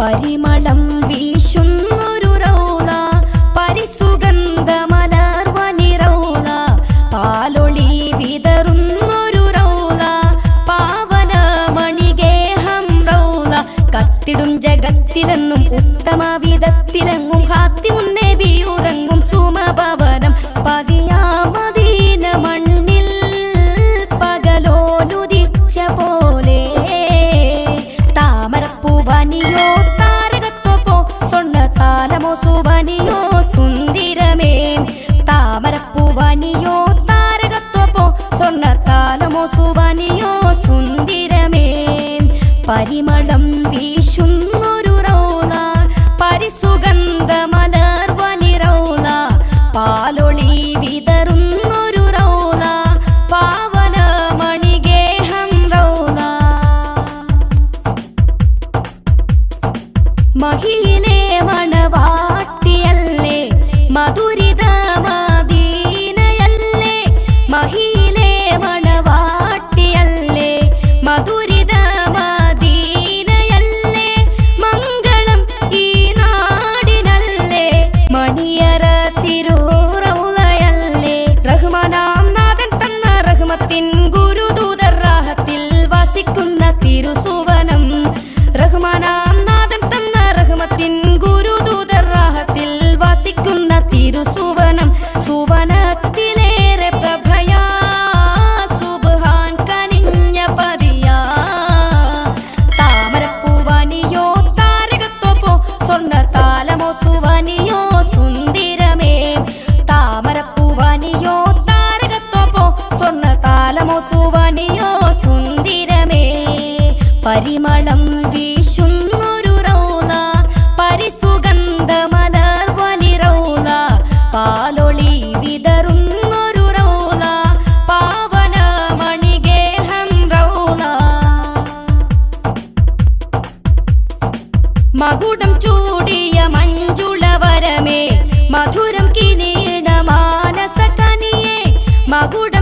പരിമളം വീശുന്നൊരു റൗല പരിസുഗന്ധ മലർവനി റൗല പാലൊളി വിതറുന്നൊരു റൗല പാവന മണിഗേഹം റൗല കത്തിടും ജഗത്തിലെന്നും ഉത്തമ വിധത്തിലെങ്ങും ഹാത്തി സ്വർണ താലമോ സുവനിയോ സുന്ദിരമേ? താമരപ്പൂവനിയോ താരകത്വപ്പോ സ്വർണ താലമോ മഹിയിലെ മണവാട്ടിയല്ലേ പരിമളം വീശുന്നൊരു റൗല പരിസുഗന്ധ മലർവനി റൗല പാലൊളി വിതറുന്നൊരു റൗല പാവന മണിഗേഹം റൗല മകുടം ചൂടിയ മഞ്ജുളവരമേ മധുരം കിരീടമാനസ കനിയേ മകുടം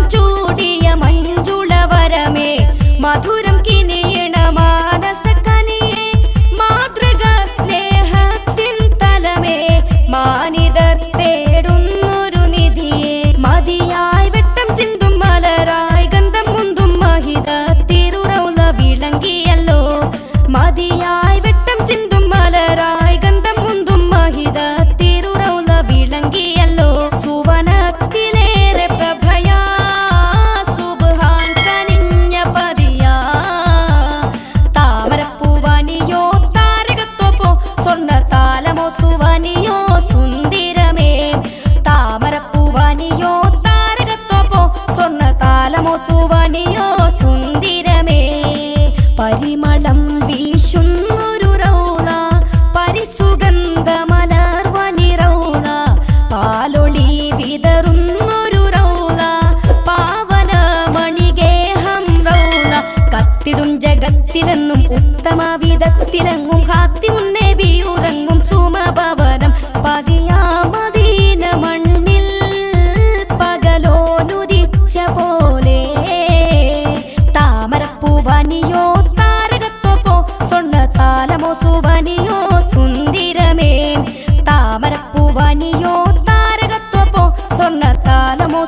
പരിമളം വീശുന്നൊരു റൗള പരിസുഗന്ധ മലർവനി റൗള പാലൊളി വിതറുന്നൊരു റൗള പാവന മണിഗേഹം റൗള. കത്തിടും ജഗത്തിലെന്നും ഉത്തമ വിധത്തിലെങ്ങും ഹാത്തി മുന്നേ ബിയുറങ്ങും സുമഭവനം പതിയാമദീന സ്വർണ താലമോ സുവനിയോ സുന്ദിരമേ താമരപ്പൂവനിയോ താരകത്വപ്പോ സ്വർണ താലമോ